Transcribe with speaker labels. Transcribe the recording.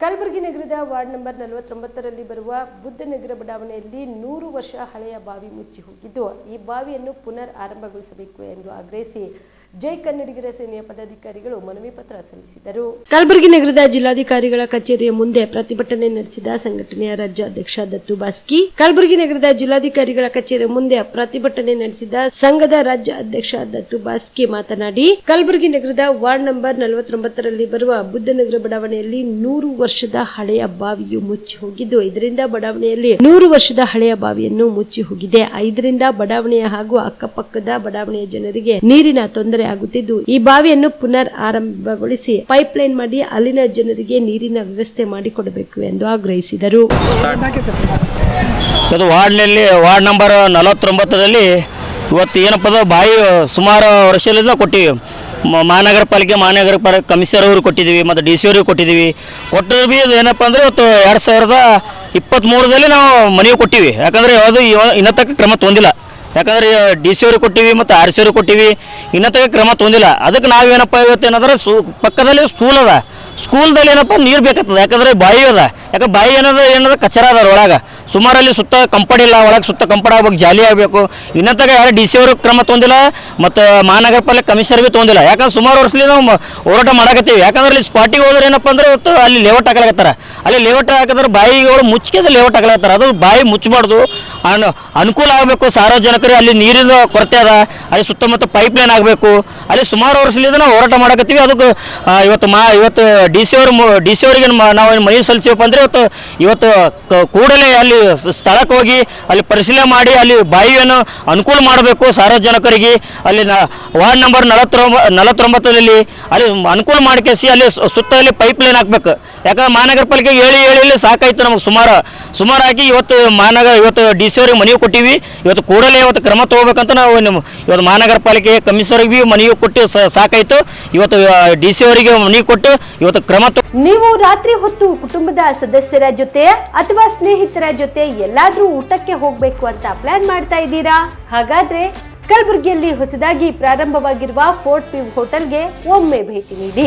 Speaker 1: ಕಲಬುರಗಿ ನಗರದ ward number ನಲವತ್ತೊಂಬತ್ತರಲ್ಲಿ ಬರುವ ಬುದ್ಧನಗರ ಬಡಾವಣೆಯಲ್ಲಿ ನೂರು ವರ್ಷ ಹಳೆಯ ಬಾವಿ ಮುಚ್ಚಿ ಹೋಗಿದ್ದು, ಈ ಬಾವಿಯನ್ನು ಪುನರ್ ಆರಂಭಗೊಳಿಸಬೇಕು ಎಂದು ಆಗ್ರಹಿಸಿ ಜೈ ಕನ್ನಡಿಗರ ಸೇನೆಯ ಪದಾಧಿಕಾರಿಗಳು ಮನವಿ ಪತ್ರ ಸಲ್ಲಿಸಿದರು. ಕಲಬುರಗಿ ನಗರದ ಜಿಲ್ಲಾಧಿಕಾರಿಗಳ ಕಚೇರಿಯ ಮುಂದೆ ಪ್ರತಿಭಟನೆ ನಡೆಸಿದ ಸಂಘಟನೆಯ ರಾಜ್ಯಾಧ್ಯಕ್ಷ ದತ್ತು ಬಾಸ್ಕಿ. ಕಲಬುರಗಿ ನಗರದ ಜಿಲ್ಲಾಧಿಕಾರಿಗಳ ಕಚೇರಿಯ ಮುಂದೆ ಪ್ರತಿಭಟನೆ ನಡೆಸಿದ ಸಂಘದ ರಾಜ್ಯ ಅಧ್ಯಕ್ಷ ದತ್ತು ಬಾಸ್ಕಿ ಮಾತನಾಡಿ, ಕಲಬುರಗಿ ನಗರದ ವಾರ್ಡ್ ನಂಬರ್ ನಲವತ್ತೊಂಬತ್ತರಲ್ಲಿ ಬರುವ ಬುದ್ಧನಗರ ಬಡಾವಣೆಯಲ್ಲಿ ನೂರು ವರ್ಷದ ಹಳೆಯ ಬಾವಿಯು ಮುಚ್ಚಿ ಹೋಗಿದ್ದು ಇದರಿಂದ ಬಡಾವಣೆಯಲ್ಲಿ ನೂರು ವರ್ಷದ ಹಳೆಯ ಬಾವಿಯನ್ನು ಮುಚ್ಚಿ ಹೋಗಿದೆ. ಇದರಿಂದ ಬಡಾವಣೆಯ ಹಾಗೂ ಅಕ್ಕಪಕ್ಕದ ಬಡಾವಣೆಯ ಜನರಿಗೆ ನೀರಿನ ತೊಂದರೆ ಆಗುತ್ತಿದ್ದು, ಈ ಬಾವಿಯನ್ನು ಪುನರ್ ಆರಂಭಗೊಳಿಸಿ ಪೈಪ್ ಲೈನ್ ಮಾಡಿ ಅಲ್ಲಿನ ಜನರಿಗೆ ನೀರಿನ ವ್ಯವಸ್ಥೆ ಮಾಡಿಕೊಡಬೇಕು ಎಂದು ಆಗ್ರಹಿಸಿದರು.
Speaker 2: ವಾರ್ಡ್ನಲ್ಲಿ, ವಾರ್ಡ್ ನಂಬರ್ ನಲವತ್ತೊಂಬತ್ತರಲ್ಲಿ ಇವತ್ತು ಏನಪ್ಪ ಬಾಯಿ ಸುಮಾರು ವರ್ಷದಿಂದ ಕೊಟ್ಟಿವಿ. ಮಹಾನಗರ ಪಾಲಿಕೆ ಮಹಾನಗರ ಪಾಲಿಕೆ ಕಮಿಷನರ್ ಅವರು ಕೊಟ್ಟಿದ್ದೀವಿ ಮತ್ತು ಡಿ ಸಿ ಅವ್ರಿಗೆ ಕೊಟ್ಟಿದ್ದೀವಿ ಕೊಟ್ಟರು ಬಿ ಅದು ಏನಪ್ಪ ಅಂದರೆ ಇವತ್ತು ಎರಡು ಸಾವಿರದ ಇಪ್ಪತ್ತ್ಮೂರರಲ್ಲಿ ನಾವು ಮನೆಗೆ ಕೊಟ್ಟಿವಿ. ಯಾಕಂದರೆ ಯಾವುದು ಇವ ಇನ್ನತ್ತಕ್ಕೆ ಕ್ರಮ ತೊಂದಿಲ್ಲ ಯಾಕಂದ್ರೆ ಡಿ ಸಿ ಅವ್ರಿಗೆ ಕೊಟ್ಟಿವಿ ಮತ್ತು ಆರ್ ಸಿ ಅವ್ರಿಗೆ ಕೊಟ್ಟಿವಿ ಇನ್ನತ್ತಾಗ ಕ್ರಮ ತೊಂದಿಲ್ಲ. ಅದಕ್ಕೆ ನಾವೇನಪ್ಪ ಇವತ್ತು ಏನಂದ್ರೆ ಸೂ, ಪಕ್ಕದಲ್ಲಿ ಸ್ಕೂಲ್ ಅದ. ಸ್ಕೂಲ್ದಲ್ಲಿ ಏನಪ್ಪ ನೀರು ಬೇಕಾಗ್ತದೆ. ಯಾಕಂದ್ರೆ ಬಾಯಿ ಅದ. ಯಾಕಂದ್ರೆ ಬಾಯಿ ಏನದ ಏನದ ಕಚರ ಅದ ಒಳಗೆ ಸುಮಾರಲ್ಲಿ ಸುತ್ತ ಕಂಪೌಂಡ್ ಇಲ್ಲ, ಒಳಗೆ ಸುತ್ತ ಕಂಪೌಂಡ್ ಆಗ್ಬೇಕು, ಜಾಲಿ ಆಗಬೇಕು. ಇನ್ನತ್ತಾಗ ಯಾರು ಡಿ ಸಿ ಅವರು ಕ್ರಮ ತೊಂದಿಲ್ಲ ಮತ್ತು ಮಹಾನಗರ ಪಾಲಿಕೆ ಕಮಿಷನರ್ ಬಿ ತೊಂದಿಲ್ಲ. ಯಾಕಂದ್ರೆ ಸುಮಾರು ವರ್ಷದಲ್ಲಿ ನಾವು ಹೋರಾಟ ಮಾಡಕತ್ತೀವಿ. ಯಾಕಂದ್ರೆ ಅಲ್ಲಿ ಸ್ಪಾಟಿಗೆ ಹೋದ್ರೆ ಏನಪ್ಪ ಅಂದ್ರೆ ಇವತ್ತು ಅಲ್ಲಿ ಲೇಔಟ್ ಹಾಕಲಾಗತ್ತಾರ ಅಲ್ಲಿ ಲೇಔಟ್ ಹಾಕಿದ್ರೆ ಬಾಯಿಗಳು ಮುಚ್ಚಿಗೆ ಲೇಔಟ್ ಹಾಕಲಾಗತ್ತಾರ ಅದು ಬಾಯಿ ಮುಚ್ಚಬಾರ್ದು. ಅನು, ಅನುಕೂಲ ಆಗಬೇಕು ಅಲ್ಲಿ ನೀರಿನ ಕೊರತೆ ಅದ, ಅಲ್ಲಿ ಸುತ್ತಮುತ್ತ ಪೈಪ್ ಲೈನ್ ಆಗಬೇಕು, ಅಲ್ಲಿ ಸುಮಾರು ವರ್ಷದಿಂದ ನಾವು ಹೋರಾಟ ಮಾಡಕತ್ತೀವಿ. ಅದಕ್ಕೆ ಇವತ್ತು ಮಾ, ಇವತ್ತು ಡಿ ಸಿ ಅವರು ಡಿ ಸಿ ಅವರಿಗೆ ನಾವು ಮನವಿ ಸಲ್ಲಿಸೀವಪ್ಪ ಅಂದರೆ ಇವತ್ತು ಇವತ್ತು ಕೂಡಲೇ ಅಲ್ಲಿ ಸ್ಥಳಕ್ಕೆ ಹೋಗಿ, ಅಲ್ಲಿ ಪರಿಶೀಲನೆ ಮಾಡಿ, ಅಲ್ಲಿ ಬಾಯಿಯನ್ನು ಅನುಕೂಲ ಮಾಡಬೇಕು ಸಾರ್ವಜನಿಕರಿಗೆ. ಅಲ್ಲಿ ವಾರ್ಡ್ ನಂಬರ್ ನಲವತ್ತೊಂಬ, ನಲವತ್ತೊಂಬತ್ತರಲ್ಲಿ ಅಲ್ಲಿ ಅನುಕೂಲ ಮಾಡ್ಕೇಸಿ ಅಲ್ಲಿ ಸುತ್ತ ಅಲ್ಲಿ ಪೈಪ್ ಲೈನ್ ಹಾಕ್ಬೇಕು. ಯಾಕಂದ್ರೆ ಮಹಾನಗರ ಪಾಲಿಕೆಗೆ ಹೇಳಿ ಹೇಳಿ ಸಾಕಾಯ್ತು ನಮಗೆ ಸುಮಾರು. ಸುಮಾರು ಆಗಿ ಇವತ್ತು ಮಹಾನಗರ, ಇವತ್ತು ಡಿ ಸಿ ಅವ್ರಿಗೆ ಮನವಿ ಕೊಟ್ಟಿವಿ. ಇವತ್ತು ಕೂಡಲೇ ಇವತ್ತು ಕ್ರಮ ತಗೋಬೇಕಂತ ನಾವು ನಿಮ್ಮ, ಇವತ್ತು ಮಹಾನಗರ ಪಾಲಿಕೆ ಕಮಿಷನರ್ಗೆ ಬಿ ಮನವಿ ಕೊಟ್ಟು ಸಾಕಾಯಿತು. ಇವತ್ತು ಡಿ ಸಿ ಅವರಿಗೆ ಮನವಿ ಕೊಟ್ಟು ಇವತ್ತು ಕ್ರಮ
Speaker 3: ನೀವು ರಾತ್ರಿ ಹೊತ್ತು ಕುಟುಂಬದ ಸದಸ್ಯರ ಜೊತೆ ಅಥವಾ ಸ್ನೇಹಿತರ ಜೊತೆ ಎಲ್ಲಾದ್ರೂ ಊಟಕ್ಕೆ ಹೋಗ್ಬೇಕು ಅಂತ ಪ್ಲಾನ್ ಮಾಡ್ತಾ ಇದ್ದೀರಾ? ಹಾಗಾದ್ರೆ ಕಲಬುರಗಿಯಲ್ಲಿ ಹೊಸದಾಗಿ ಪ್ರಾರಂಭವಾಗಿರುವ ಫೋರ್ಟ್ ಪಿವ್ ಹೋಟೆಲ್ಗೆ ಒಮ್ಮೆ ಭೇಟಿ ನೀಡಿ.